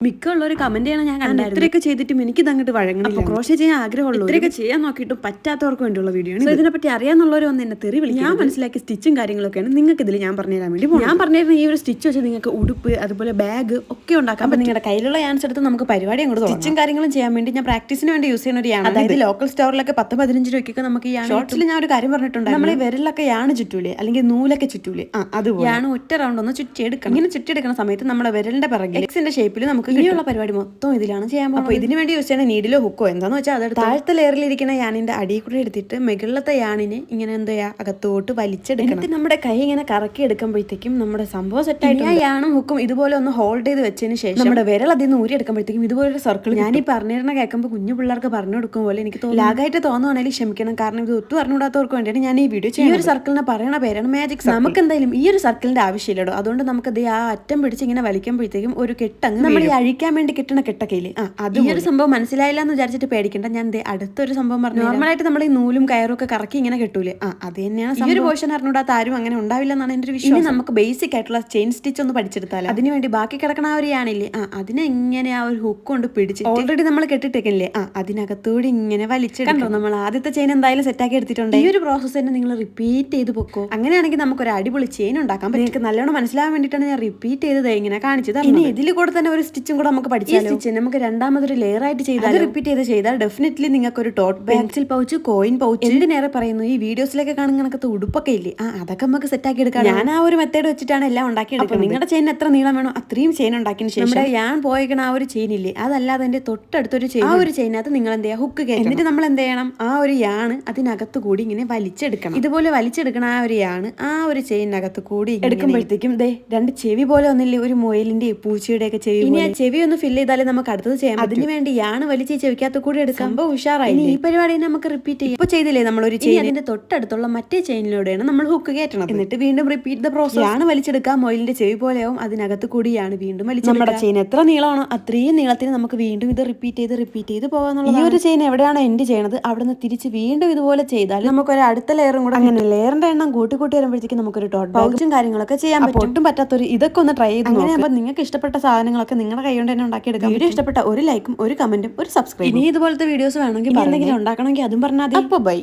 മിക്ക ഉള്ളൊരു കമന്റ് ചെയ്യണം ഞാൻ കണ്ടത് ഇത്രയൊക്കെ ചെയ്തിട്ടും എനിക്കിത് അങ്ങോട്ട് വഴങ്ങണം അപ്പൊ ക്രോഷ്യ ചെയ്യാൻ ആഗ്രഹമുള്ളൂ ഇത്രയൊക്കെ ചെയ്യാൻ നോക്കിയിട്ടും പറ്റാത്തവർക്ക് വേണ്ടിയുള്ള വീഡിയോ ആണ് ഇതിനെ പറ്റി ഇതിനെപ്പറ്റി അറിയാന്നുള്ളവർ ഒന്ന് എന്നെ തെറി വിളിക്കും ഞാൻ മനസ്സിലാക്കി സ്റ്റിച്ചും കാര്യങ്ങളൊക്കെയാണ് നിങ്ങൾക്ക് ഇതിൽ ഞാൻ പറഞ്ഞുതരാൻ വേണ്ടി. ഞാൻ പറഞ്ഞിരുന്ന ഈ ഒരു സ്റ്റിച്ച് വെച്ച് നിങ്ങൾക്ക് ഉടുപ്പ് അതുപോലെ ബാഗ് ഒക്കെ ഉണ്ടാക്കാം അപ്പൊ നിങ്ങളുടെ കയ്യിലുള്ള യാൻസ് എടുത്ത് നമുക്ക് പരിപാടി അങ്ങോട്ട് സ്റ്റിച്ചും കാര്യങ്ങളും ചെയ്യാൻ വേണ്ടി ഞാൻ പ്രാക്ടീസിന് വേണ്ടി യൂസ് ചെയ്യുന്ന ഒരു യാണ് അതായത് ലോക്കൽ സ്റ്റോറിലൊക്കെ പത്ത് പതിനഞ്ച് രൂപയ്ക്കൊക്കെ നമുക്ക് ഈ ഷോർട്സിൽ ഞാൻ ഒരു കാര്യം പറഞ്ഞിട്ടുണ്ട് നമ്മൾ ഈ വിരലൊക്കെ യാണ് ചുറ്റൂലേ? അല്ലെങ്കിൽ നൂലൊക്കെ ചുറ്റൂലേ? ആ അതുപോലെ. യാണ് ഒറ്റ റൗണ്ട് ഒന്ന് ചുറ്റിയെടുക്കണം. ഇങ്ങനെ ചുറ്റിയെടുക്കുന്ന സമയത്ത് നമ്മുടെ വിരലിന്റെ പിറകിൽ എക്സിന്റെ ഷേപ്പിൽ നമുക്ക് ഇനിയുള്ള പരിപാടി മൊത്തം ഇതിലാണ് ചെയ്യാൻ പോകുന്നത്. അപ്പോൾ ഇതിന് വേണ്ടി യൂസ് ചെയ്യുന്ന നീഡിലോ ഹുക്കോ എന്താന്ന് വെച്ചാൽ അതെടുത്ത് താഴത്തെ ലെയറിലിരിക്കുന്ന യാണിന്റെ അടിയിൽ കൂടെ എടുത്തിട്ട് മുകളിലത്തെ യാണിനെ ഇങ്ങനെ എന്താ അകത്തോട്ട് വലിച്ചെടുക്കണം. ഇത് നമ്മുടെ കൈ ഇങ്ങനെ കറക്കി എടുക്കുമ്പോഴത്തേക്കും നമ്മുടെ സംഭവം സെറ്റ് ആയിട്ട് ആ യാണും ഹുക്കും ഇതുപോലെ ഒന്ന് ഹോൾഡ് ചെയ്ത് വെച്ചതിന് ശേഷം നമ്മുടെ വിരൽ അതിൽ നിന്ന് ഊരി എടുക്കുമ്പോഴത്തേക്കും ഇതുപോലെ ഒരു സർക്കിൾ ഞാൻ ഈ പറഞ്ഞിരുന്ന കേൾക്കുമ്പോൾ കുഞ്ഞു പിള്ളേർക്ക് പറഞ്ഞു കൊടുക്കും പോലെ എനിക്ക് തോന്നുന്നു. ലാഗായിട്ട് തോന്നുവാണെങ്കിൽ ക്ഷമിക്കണം. കാരണം ഇത് ഒത്തു അറിഞ്ഞൂടാത്തവർക്ക് വേണ്ടിയാണ് ഞാൻ ഈ വീഡിയോ ചെയ്യുന്നത് ഈ ഒരു സർക്കിളിനെ പറയണ പേരാണ് മാജിക് നമുക്ക് എന്തായാലും ഈ ഒരു സർക്കിളിന്റെ ആവശ്യമില്ലടോ. അതുകൊണ്ട് നമുക്ക് ദേ ആ അറ്റം പിടിച്ച് ഇങ്ങനെ വലിക്കുമ്പോഴത്തേക്കും ഒരു കെട്ടങ്ങ് നമ്മൾ ഈ അഴിക്കാൻ വേണ്ടി കിട്ടണ കിട്ടക്കയിൽ. ആ അത് ഈ ഒരു സംഭവം മനസ്സിലായില്ല എന്ന് വിചാരിച്ചിട്ട് പേടിക്കണ്ട. ഞാൻ അടുത്തൊരു സംഭവം പറഞ്ഞു നോർമലായിട്ട് നമ്മൾ ഈ നൂലും കയറും ഒക്കെ കറക്കി ഇങ്ങനെ കെട്ടൂലേ? ആ അത് തന്നെയാണ് ഈ ഒരു പോർഷൻ അറിഞ്ഞൂടാത്ത ആരും അങ്ങനെ ഉണ്ടാവില്ല എന്നാണ് എന്റെ ഒരു ഇനി നമുക്ക് ബേസിക് ആയിട്ടുള്ള ചെയിൻ സ്റ്റിച്ച് ഒന്ന് പഠിച്ചെടുത്താലോ? അതിന് വേണ്ടി ബാക്കി കിടക്കണ ആ ഒരു ആണില്ലേ ആ അതിനെ ഇങ്ങനെ ആ ഒരു ഹുക്ക് കൊണ്ട് പിടിച്ച് ഓൾറെഡി നമ്മൾ കെട്ടിട്ടേക്കില്ലേ ആ അതിനകത്തൂടി ഇങ്ങനെ വലിച്ചെടുക്കണ്ടോ നമ്മൾ ആദ്യത്തെ ചെയിൻ എന്തായാലും സെറ്റാക്കി എടുത്തിട്ടുണ്ട്? ഈ ഒരു പ്രോസസ്സ് തന്നെ നിങ്ങൾ റിപ്പീറ്റ് ചെയ്ത് പൊക്കോ. അങ്ങനെയാണെങ്കിൽ നമുക്ക് ഒരു അടിപൊളി ചെയിൻ ഉണ്ടാക്കാം. നിങ്ങൾക്ക് നല്ലോണം മനസ്സിലാവാൻ വേണ്ടിയിട്ടാണ് ഞാൻ റിപ്പീറ്റ് ചെയ്തത് ഇങ്ങനെ കാണിച്ചത്. ഇനി ഇതിൽ കൂടെ തന്നെ ഒരു സ്റ്റിച്ചും കൂടെ നമുക്ക് പഠിച്ചാൽ സ്റ്റിച്ച് നമുക്ക് രണ്ടാമതൊരു ലെയർ ആയിട്ട് ചെയ്താൽ റിപ്പീറ്റ് ചെയ്ത് ചെയ്താൽ ഡെഫിനറ്റ്ലി നിങ്ങൾക്ക് ഒരു tote pencil pouch coin pouch എന്ത് നേരെ പറയുന്നു? ഈ വീഡിയോസിലൊക്കെ കാണുന്ന കണക്കത്ത് ഉടുപ്പൊക്കെ ഇല്ലേ? ആ അതൊക്കെ നമുക്ക് സെറ്റ് ആക്കി എടുക്കാം ഞാൻ ആ ഒരു മെത്തേഡ് വെച്ചിട്ടാണ് എല്ലാം ഉണ്ടാക്കി എടുക്കുന്നത്. നിങ്ങളുടെ ചെയിൻ എത്ര നീളം വേണോ അത്രയും ചെയിൻ ഉണ്ടാക്കിയതിന് ശേഷം നമ്മുടെ ഞാൻ പോയിക്കണ ആ ഒരു ചെയിൻ ഇല്ലേ? അതല്ലാതെ എന്റെ തൊട്ടടുത്തൊരു ചെയിൻ ആ ഒരു ചെയിനകത്ത് നിങ്ങൾ എന്ത് ചെയ്യുക ഹുക്ക് എന്നിട്ട് നമ്മൾ എന്ത് ചെയ്യണം? ആ ഒരു യാണ് അതിനകത്ത് കൂടി ഇങ്ങനെ വലിച്ചെടുക്കണം. ഇതുപോലെ വലിച്ചെടുക്കണ ആ ഒരു യാണ് ആ ഒരു ചെയിനകത്ത് കൂടി എടുക്കുമ്പോഴത്തേക്കും ദേ രണ്ട് ചെവി പോലെ ഒന്നില്ലേ ഒരു മുയലിന്റെ പൂച്ചയുടെ ഒക്കെ ചെവി ചെവി ഒന്ന് ഫില്ല് ചെയ്താലേ നമുക്ക് അടുത്തത് ചെയ്യാം അതിന് വേണ്ടി യാണ് വലിച്ച് ചെവിക്കകത്ത് കൂടി എടുക്കാം. സംഭവം ഉഷാറായി ഈ പരിപാടി നമുക്ക് റിപ്പീറ്റ് ചെയ്യാം. ഇപ്പൊ ചെയ്തില്ലേ നമ്മൾ ഒരു ചെയിൻ അതിന്റെ തൊട്ടടുത്തുള്ള മറ്റേ ചെയിനിലൂടെയാണ് നമ്മൾ ഹുക്ക് കയറ്റണം എന്നിട്ട് വീണ്ടും റിപ്പീറ്റ് ദ പ്രോസസ് യാണ് വലിച്ചെടുക്കാൻ മൊയിലിന്റെ ചെവി പോലെയാവും. അതിനകത്ത് കൂടിയാണ് വീണ്ടും വലിച്ചെടുക്കുക. നമ്മുടെ ചെയിൻ എത്ര നീളമാണോ അത്രയും നീളത്തിന് നമുക്ക് വീണ്ടും ഇത് റിപ്പീറ്റ് ചെയ്ത് റിപ്പീറ്റ് ചെയ്ത് പോകാന്നുള്ള ഈ ഒരു ചെയിൻ എവിടെയാണ് എൻഡ് ചെയ്യണത്? അവിടെ നിന്ന് തിരിച്ച് വീണ്ടും ഇതുപോലെ ചെയ്താൽ നമുക്ക് ഒരു അടുത്ത ലെയറും കൂടെ അങ്ങനെ ലെയറിന്റെ എണ്ണം കൂട്ടി കൂട്ടി വരുമ്പോഴത്തേക്കും നമുക്കൊരു ടോട്ട് പൗച്ചും കാര്യങ്ങളൊക്കെ ചെയ്യാൻ പറ്റും. ഒട്ടും പറ്റാത്തൊരു ഇതൊക്കെ ഒന്ന് ട്രൈ ചെയ്ത് അങ്ങനെ നിങ്ങൾക്ക് ഇഷ്ടപ്പെട്ട സാധനങ്ങളൊക്കെ നിങ്ങളുടെ കൈ കൊണ്ട് തന്നെ ഉണ്ടാക്കിയെടുക്കാം വീഡിയോ ഇഷ്ടപ്പെട്ട ഒരു ലൈക്കും ഒരു കമന്റും ഒരു സബ്സ്ക്രൈബ് ഇനി ഇതുപോലത്തെ വീഡിയോസ് വേണമെങ്കിൽ എന്തെങ്കിലും ഉണ്ടാക്കണമെങ്കിൽ അതും പറഞ്ഞാൽ അപ്പോൾ ബൈ